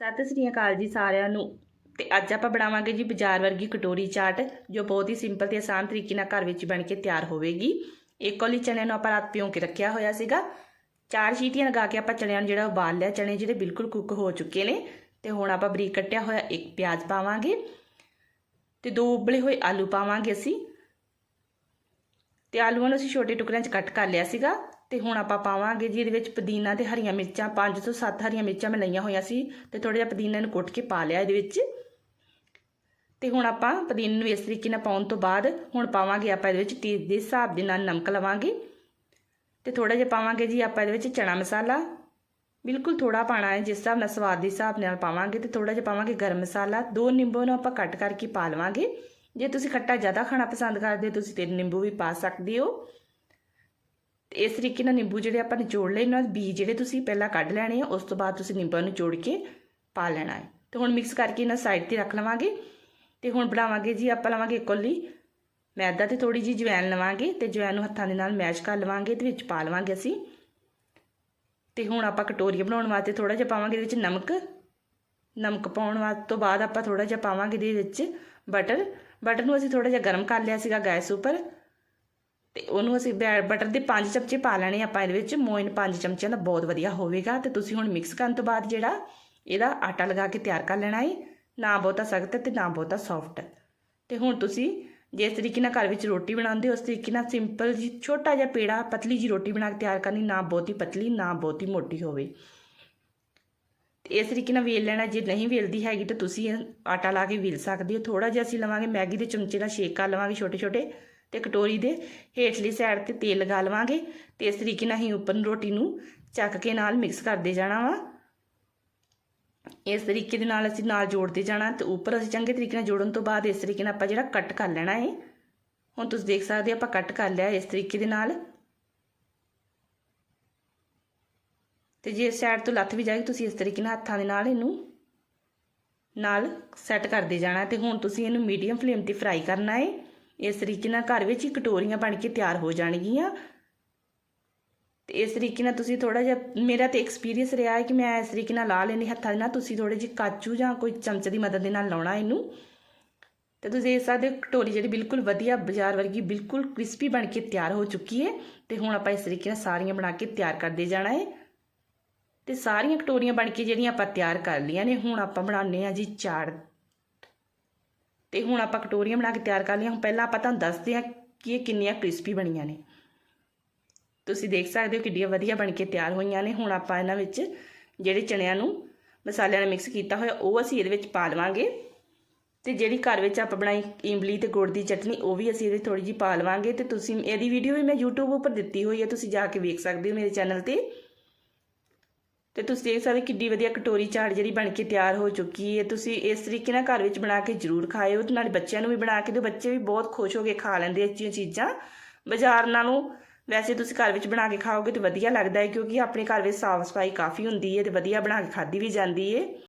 ਸਤਿ ਸ੍ਰੀ ਅਕਾਲ ਜੀ ਸਾਰਿਆਂ ਨੂੰ। ਤੇ ਅੱਜ ਆਪਾਂ ਬਣਾਵਾਂਗੇ ਜੀ ਬਾਜ਼ਾਰ ਵਰਗੀ ਕਟੋਰੀ ਚਾਟ, ਜੋ ਬਹੁਤ ਹੀ ਸਿੰਪਲ ਤੇ ਆਸਾਨ ਤਰੀਕੇ ਨਾਲ ਘਰ ਵਿੱਚ ਬਣ ਕੇ ਤਿਆਰ ਹੋਵੇਗੀ। ਇੱਕ ਕੌਲੀ ਚਣਿਆਂ ਨੂੰ ਆਪਾਂ ਰਾਤ ਭਿਉਂ ਕੇ ਰੱਖਿਆ ਹੋਇਆ ਸੀਗਾ। ਚਾਰ ਸੀਟੀਆਂ ਲਗਾ ਕੇ ਆਪਾਂ ਚਣਿਆਂ ਨੂੰ ਜਿਹੜਾ ਉਬਾਲ ਲਿਆ, ਚਣੇ ਜਿਹੜੇ ਬਿਲਕੁਲ ਕੁੱਕ ਹੋ ਚੁੱਕੇ ਨੇ। ਤੇ ਹੁਣ ਆਪਾਂ ਬਰੀਕ ਕੱਟਿਆ ਹੋਇਆ ਇੱਕ ਪਿਆਜ਼ ਪਾਵਾਂਗੇ। ਤੇ ਦੋ ਉਬਲੇ ਹੋਏ ਆਲੂ ਪਾਵਾਂਗੇ ਅਸੀਂ। ਤੇ ਆਲੂਆਂ ਨੂੰ ਅਸੀਂ ਛੋਟੇ ਟੁਕੜਿਆਂ 'ਚ ਕੱਟ ਕਰ ਲਿਆ ਸੀਗਾ। ਤੇ ਹੁਣ ਆਪਾਂ ਪਾਵਾਂਗੇ ਜੀ ਇਹਦੇ ਵਿੱਚ ਪੁਦੀਨਾ ਤੇ ਹਰੀਆਂ ਮਿਰਚਾਂ 5 ਤੋਂ 7 ਹਰੀਆਂ ਮਿਰਚਾਂ ਮੈਂ ਲਈਆਂ ਹੋਈਆਂ ਸੀ ਤੇ ਥੋੜਾ ਜਿਹਾ ਪੁਦੀਨਾ ਨੂੰ ਕੁੱਟ ਕੇ ਪਾ ਲਿਆ ਇਹਦੇ ਵਿੱਚ। ਤੇ ਹੁਣ ਆਪਾਂ ਪੁਦੀਨੇ ਨੂੰ ਇਸ ਤਰੀਕੇ ਨਾਲ ਪਾਉਣ ਤੋਂ ਬਾਅਦ ਹੁਣ ਪਾਵਾਂਗੇ ਆਪਾਂ ਇਹਦੇ ਵਿੱਚ ਟੇਸਟ ਦੇ ਹਿਸਾਬ ਦੇ ਨਾਲ ਨਮਕ ਲਵਾਂਗੇ। ਤੇ ਥੋੜਾ ਜਿਹਾ ਪਾਵਾਂਗੇ ਜੀ ਆਪਾਂ ਇਹਦੇ ਵਿੱਚ ਚਣਾ ਮਸਾਲਾ। ਬਿਲਕੁਲ ਥੋੜਾ ਪਾਣਾ ਹੈ, ਜਿਸ ਹਿਸਾਬ ਨਾਲ ਸਵਾਦ ਦੇ ਹਿਸਾਬ ਨਾਲ ਪਾਵਾਂਗੇ ਤੇ ਥੋੜਾ ਜਿਹਾ ਪਾਵਾਂਗੇ ਗਰਮ ਮਸਾਲਾ। ਦੋ ਨਿੰਬੂ ਨੂੰ ਆਪਾਂ ਕੱਟ ਕਰਕੇ ਪਾ ਲਵਾਂਗੇ। ਜੇ ਤੁਸੀਂ ਖੱਟਾ ਜ਼ਿਆਦਾ ਖਾਣਾ ਪਸੰਦ ਕਰਦੇ ਹੋ, ਤੁਸੀਂ ਤਿੰਨ ਨਿੰਬੂ ਵੀ ਪਾ ਸਕਦੇ ਹੋ। ਇਸ ਤਰੀਕੇ ਨਾਲ ਨਿੰਬੂ ਜਿਹੜੇ ਆਪਾਂ ਨਿਚੋੜ ਲਏ, ਇਹਨਾਂ ਦੇ ਬੀਜ ਜਿਹੜੇ ਤੁਸੀਂ ਪਹਿਲਾਂ ਕੱਢ ਲੈਣੇ ਆ, ਉਸ ਤੋਂ ਬਾਅਦ ਤੁਸੀਂ ਨਿੰਬੂ ਨੂੰ ਜੋੜ ਕੇ ਪਾ ਲੈਣਾ ਹੈ। ਤੇ ਹੁਣ ਮਿਕਸ ਕਰਕੇ ਇਹਨਾਂ ਸਾਈਡ ਤੇ ਰੱਖ ਲਵਾਂਗੇ ਤੇ ਹੁਣ ਬਣਾਵਾਂਗੇ ਜੀ, ਆਪਾਂ ਲਵਾਂਗੇ ਕੋਲੀ ਮੈਦਾ ਤੇ ਥੋੜੀ ਜੀ ਜਵੈਨ ਲਵਾਂਗੇ ਤੇ ਜਵੈਨ ਨੂੰ ਹੱਥਾਂ ਦੇ ਨਾਲ ਮੈਸ਼ ਕਰ ਲਵਾਂਗੇ ਤੇ ਵਿੱਚ ਪਾ ਲਵਾਂਗੇ ਅਸੀਂ। ਤੇ ਹੁਣ ਆਪਾਂ ਕਟੋਰੀਆਂ ਬਣਾਉਣ ਵਾਸਤੇ ਥੋੜਾ ਜਿਹਾ ਪਾਵਾਂਗੇ ਇਹਦੇ ਵਿੱਚ ਨਮਕ। ਨਮਕ ਪਾਉਣ ਵਾਸਤੇ ਤੋਂ ਬਾਅਦ ਆਪਾਂ ਥੋੜਾ ਜਿਹਾ ਪਾਵਾਂਗੇ ਇਹਦੇ ਵਿੱਚ ਬਟਰ। ਬਟਰ ਨੂੰ ਅਸੀਂ ਥੋੜਾ ਜਿਹਾ ਗਰਮ ਕਰ ਲਿਆ ਸੀਗਾ ਗੈਸ ਉੱਪਰ। ਤੇ ਉਹਨੂੰ ਅਸੀਂ ਬਟਰ ਦੇ 5 ਚਮਚੇ ਪਾ ਲੈਣੇ ਆਪਾਂ ਇਹਦੇ ਵਿੱਚ, ਮੋਇਨ 5 ਚਮਚਿਆਂ ਦਾ ਬਹੁਤ ਵਧੀਆ ਹੋਵੇਗਾ ਤੇ ਤੁਸੀਂ ਹੁਣ ਮਿਕਸ ਕਰਨ ਤੋਂ ਬਾਅਦ ਜਿਹੜਾ ਇਹਦਾ ਆਟਾ ਲਗਾ ਕੇ ਤਿਆਰ ਕਰ ਲੈਣਾ ਹੈ ਨਾ ਬਹੁਤਾ ਸਖਤ ਤੇ ਨਾ ਬਹੁਤਾ ਸੌਫਟ। ਤੇ ਹੁਣ ਤੁਸੀਂ ਜਿਸ ਤਰੀਕੇ ਨਾਲ ਘਰ ਵਿੱਚ ਰੋਟੀ ਬਣਾਉਂਦੇ ਹੋ, ਉਸ ਤਰੀਕੇ ਨਾਲ ਸਿੰਪਲ ਜੀ, ਛੋਟਾ ਜਿਹਾ ਪੇੜਾ, ਪਤਲੀ ਜੀ ਰੋਟੀ ਬਣਾ ਕੇ ਤਿਆਰ ਕਰਨੀ, ਨਾ ਬਹੁਤੀ ਪਤਲੀ, ਨਾ ਬਹੁਤੀ ਮੋਟੀ ਹੋਵੇ। ਤੇ ਇਸ ਤਰੀਕੇ ਨਾਲ ਵੇਲ ਲੈਣਾ, ਜੇ ਨਹੀਂ ਵੇਲਦੀ ਹੈਗੀ ਤਾਂ ਤੁਸੀਂ ਆਟਾ ਲਾ ਕੇ ਵੇਲ ਸਕਦੇ ਹੋ। ਥੋੜਾ ਜਿਹਾ ਅਸੀਂ ਲਵਾਂਗੇ ਮੈਗੀ ਦੇ ਚਮਚੇ ਨਾਲ ਸ਼ੇਕ ਕਰ ਲਵਾਂਗੇ ਛੋਟੇ ਛੋਟੇ ਤੇ ਕਟੋਰੀ ਦੇ ਹੇਠਲੀ ਸਾਈਡ ਤੇ ਤੇਲ ਲਗਾ ਲਵਾਂਗੇ ਤੇ ਇਸ ਤਰੀਕੇ ਨਾਲ ਹੀ ਉੱਪਰ ਨੂੰ ਰੋਟੀ ਨੂੰ ਚੱਕ ਕੇ ਨਾਲ ਮਿਕਸ ਕਰਦੇ ਜਾਣਾ ਵਾ। ਇਸ ਤਰੀਕੇ ਦੇ ਨਾਲ ਅਸੀਂ ਨਾਲ ਜੋੜਦੇ ਜਾਣਾ ਤੇ ਉੱਪਰ ਅਸੀਂ ਚੰਗੇ ਤਰੀਕੇ ਨਾਲ ਜੋੜਨ ਤੋਂ ਬਾਅਦ ਇਸ ਤਰੀਕੇ ਨਾਲ ਆਪਾਂ ਜਿਹੜਾ ਕੱਟ ਕਰ ਲੈਣਾ ਹੈ ਹੁਣ ਤੁਸੀਂ ਦੇਖ ਸਕਦੇ ਆਪਾਂ ਕੱਟ ਕਰ ਲਿਆ ਇਸ ਤਰੀਕੇ ਦੇ ਨਾਲ। ਤੇ ਜੇ ਸਾਈਡ ਤੋਂ ਲੱਥ ਵੀ ਜਾਏਗੀ, ਤੁਸੀਂ ਇਸ ਤਰੀਕੇ ਨਾਲ ਹੱਥਾਂ ਦੇ ਨਾਲ ਇਹਨੂੰ ਨਾਲ ਸੈੱਟ ਕਰਦੇ ਜਾਣਾ ਤੇ ਹੁਣ ਤੁਸੀਂ ਇਹਨੂੰ ਮੀਡੀਅਮ ਫਲੇਮ ਤੇ ਫਰਾਈ ਕਰਨਾ ਹੈ ਇਸ ਤਰੀਕੇ ਨਾਲ ਘਰ ਵਿੱਚ ਹੀ ਕਟੋਰੀਆਂ ਬਣ ਕੇ ਤਿਆਰ ਹੋ ਜਾਣਗੀਆਂ। ਤੇ ਇਸ ਤਰੀਕੇ ਨਾਲ ਤੁਸੀਂ ਥੋੜਾ ਜਿਹਾ, ਮੇਰਾ ਤੇ ਐਕਸਪੀਰੀਅੰਸ ਰਿਹਾ ਹੈ ਕਿ ਮੈਂ ਇਸ ਤਰੀਕੇ ਨਾਲ ਲਾ ਲੈਂਦੀ ਹੱਥਾਂ ਦੇ ਨਾਲ, ਤੁਸੀਂ ਥੋੜੇ ਜਿਹੇ ਕਾਚੂ ਜਾਂ ਕੋਈ ਚਮਚ ਦੀ ਮਦਦ ਦੇ ਨਾਲ ਲਾਉਣਾ ਇਹਨੂੰ। ਤੇ ਤੁਸੀਂ ਇਸ ਸਕਦੇ ਕਟੋਰੀ ਜਿਹੜੀ ਬਿਲਕੁਲ ਵਧੀਆ ਬਾਜ਼ਾਰ ਵਰਗੀ ਬਿਲਕੁਲ ਕ੍ਰਿਸਪੀ ਬਣ ਕੇ ਤਿਆਰ ਹੋ ਚੁੱਕੀ ਹੈ ਤੇ ਹੁਣ ਆਪਾਂ ਇਸ ਤਰੀਕੇ ਨਾਲ ਸਾਰੀਆਂ ਬਣਾ ਕੇ ਤਿਆਰ ਕਰਦੇ ਜਾਣਾ ਹੈ। ਤੇ ਸਾਰੀਆਂ ਕਟੋਰੀਆਂ ਬਣ ਕੇ ਜਿਹੜੀਆਂ ਆਪਾਂ ਤਿਆਰ ਕਰ ਲਈਆਂ ਨੇ, ਹੁਣ ਆਪਾਂ ਬਣਾਉਣੇ ਆ ਜੀ ਚਾੜ ਤੇ ਹੁਣ ਆਪਾਂ ਕਟੋਰੀਆਂ ਬਣਾ ਕੇ ਤਿਆਰ ਕਰ ਲਈਆਂ। ਹੁਣ ਪਹਿਲਾਂ ਆਪਾਂ ਤੁਹਾਨੂੰ ਦੱਸਦੇ ਹਾਂ ਕਿ ਇਹ ਕਿੰਨੀਆਂ ਕ੍ਰਿਸਪੀ ਬਣੀਆਂ ਨੇ। ਤੁਸੀਂ ਦੇਖ ਸਕਦੇ ਹੋ ਕਿੱਡੀਆਂ ਵਧੀਆ ਬਣ ਕੇ ਤਿਆਰ ਹੋਈਆਂ ਨੇ। ਹੁਣ ਆਪਾਂ ਇਹਨਾਂ ਵਿੱਚ ਜਿਹੜੇ ਚਣਿਆਂ ਨੂੰ ਮਸਾਲਿਆਂ ਨਾਲ ਮਿਕਸ ਕੀਤਾ ਹੋਇਆ, ਉਹ ਅਸੀਂ ਇਹਦੇ ਵਿੱਚ ਪਾ ਲਵਾਂਗੇ। ਤੇ ਜਿਹੜੀ ਘਰ ਵਿੱਚ ਆਪਾਂ ਬਣਾਈ ਇਮਲੀ ਤੇ ਗੁੜ ਦੀ ਚਟਨੀ, ਉਹ ਵੀ ਅਸੀਂ ਇਹਦੇ ਥੋੜੀ ਜਿਹੀ ਪਾ ਲਵਾਂਗੇ। ਤੇ ਤੁਸੀਂ ਇਹਦੀ ਵੀਡੀਓ ਵੀ ਮੈਂ YouTube ਉੱਪਰ ਦਿੱਤੀ ਹੋਈ ਹੈ, ਤੁਸੀਂ ਜਾ ਕੇ ਵੇਖ ਸਕਦੇ ਹੋ ਮੇਰੇ ਚੈਨਲ ਤੇ। ਤੇ ਤੁਸੀਂ ਦੇਖ ਸਕਦੇ ਕਿੱਡੀ ਵਧੀਆ ਕਟੋਰੀ ਚਾਟ ਜਿਹੜੀ ਬਣ ਕੇ ਤਿਆਰ ਹੋ ਚੁੱਕੀ ਹੈ, ਤੁਸੀਂ ਇਸ ਤਰੀਕੇ ਨਾਲ ਘਰ ਵਿੱਚ ਬਣਾ ਕੇ ਜ਼ਰੂਰ ਖਾਇਓ ਤੇ ਨਾਲੇ ਬੱਚਿਆਂ ਨੂੰ ਵੀ ਬਣਾ ਕੇ ਦਿਓ। ਬੱਚੇ ਵੀ ਬਹੁਤ ਖੁਸ਼ ਹੋ ਕੇ ਖਾ ਲੈਂਦੇ ਇਹ ਚੀਜ਼ਾਂ। ਬਾਜ਼ਾਰ ਨਾਲੋਂ ਵੈਸੇ ਤੁਸੀਂ ਘਰ ਵਿੱਚ ਬਣਾ ਕੇ ਖਾਓਗੇ ਤੇ ਵਧੀਆ ਲੱਗਦਾ ਹੈ, ਕਿਉਂਕਿ ਆਪਣੇ ਘਰ ਵਿੱਚ ਸਾਫ਼ ਸਫ਼ਾਈ ਕਾਫੀ ਹੁੰਦੀ ਹੈ ਤੇ ਵਧੀਆ ਬਣਾ ਕੇ ਖਾਧੀ ਵੀ ਜਾਂਦੀ ਹੈ।